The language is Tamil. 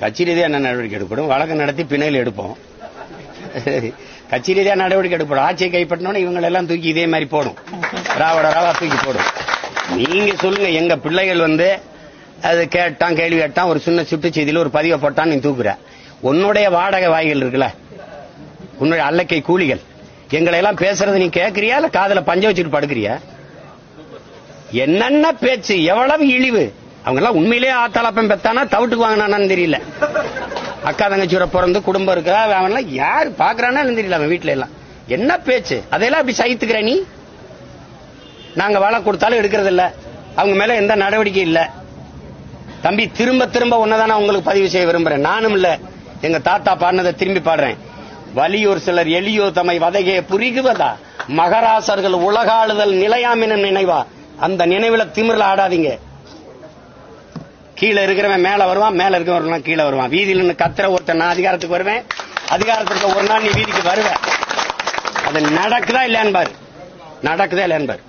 கட்சி என்ன நடவடிக்கை எடுப்படும் வழக்கு நடத்தி பிணையில் எடுப்போம். கட்சி ரீதியா நடவடிக்கை எடுப்படும் ஆட்சியை கைப்பற்றினோட இவங்க எல்லாம் தூக்கி இதே மாதிரி போடும். ராவட ராவா தூக்கி போடும். நீங்க சொல்லுங்க எங்க பிள்ளைகள் வந்து அது கேட்டான் கேள்வி கேட்டான் ஒரு சின்ன சுட்டு செய்தியில ஒரு பதிவை போட்டான் நீ தூக்குற. உன்னுடைய வாடகை வாய்கள் இருக்குல்ல? உன்னுடைய அல்லக்கை கூலிகள். எங்களை எல்லாம் பேசுறது நீ கேட்கறியா இல்ல காதுல பஞ்ச வச்சுட்டு படுக்கிறியா? என்னென்ன பேச்சு எவ்வளவு இழிவு? அவங்க எல்லாம் உண்மையிலேயே ஆத்தாளப்பம் பெத்தானா? தவிட்டுக்கு வாங்கினான்னு தெரியல. அக்கா தங்கச்சியோட பிறந்து குடும்பம் இருக்கா அவன் எல்லாம் யாரு பாக்குறானா தெரியல அவன் வீட்டுல எல்லாம். என்ன பேச்சு? அதையெல்லாம் அப்படி சகித்துக்கிற நீ? நாங்க வாழை கொடுத்தாலும் எடுக்கிறது இல்ல. அவங்க மேல எந்த நடவடிக்கை இல்ல. தம்பி திரும்ப திரும்ப ஒன்னதான உங்களுக்கு பதிவு செய்ய விரும்புறேன். நானும் இல்ல. எங்க தாத்தா பாடினதை திரும்பி பாடுறேன். வலியோர் சிலர் எளியோர் தம்மை வதகையை புரிகுவதா? மகராசர்கள் உலகாளுதல் நிலையாமின நினைவா? அந்த நினைவுல திமிரல ஆடாதீங்க. கீழே இருக்கிறவன் மேல வருவான் மேல இருக்கிறவன் கீழே வருவான். வீதியில் நின்று கத்துற ஒருத்தன் நான் அதிகாரத்துக்கு வருவேன். அதிகாரத்துக்கு ஒரு நாள் நீ வீதிக்கு வருவேன் அது நடக்குதா இல்லையான்னு பாரு. நடக்குதா இல்லையான்னு பாரு.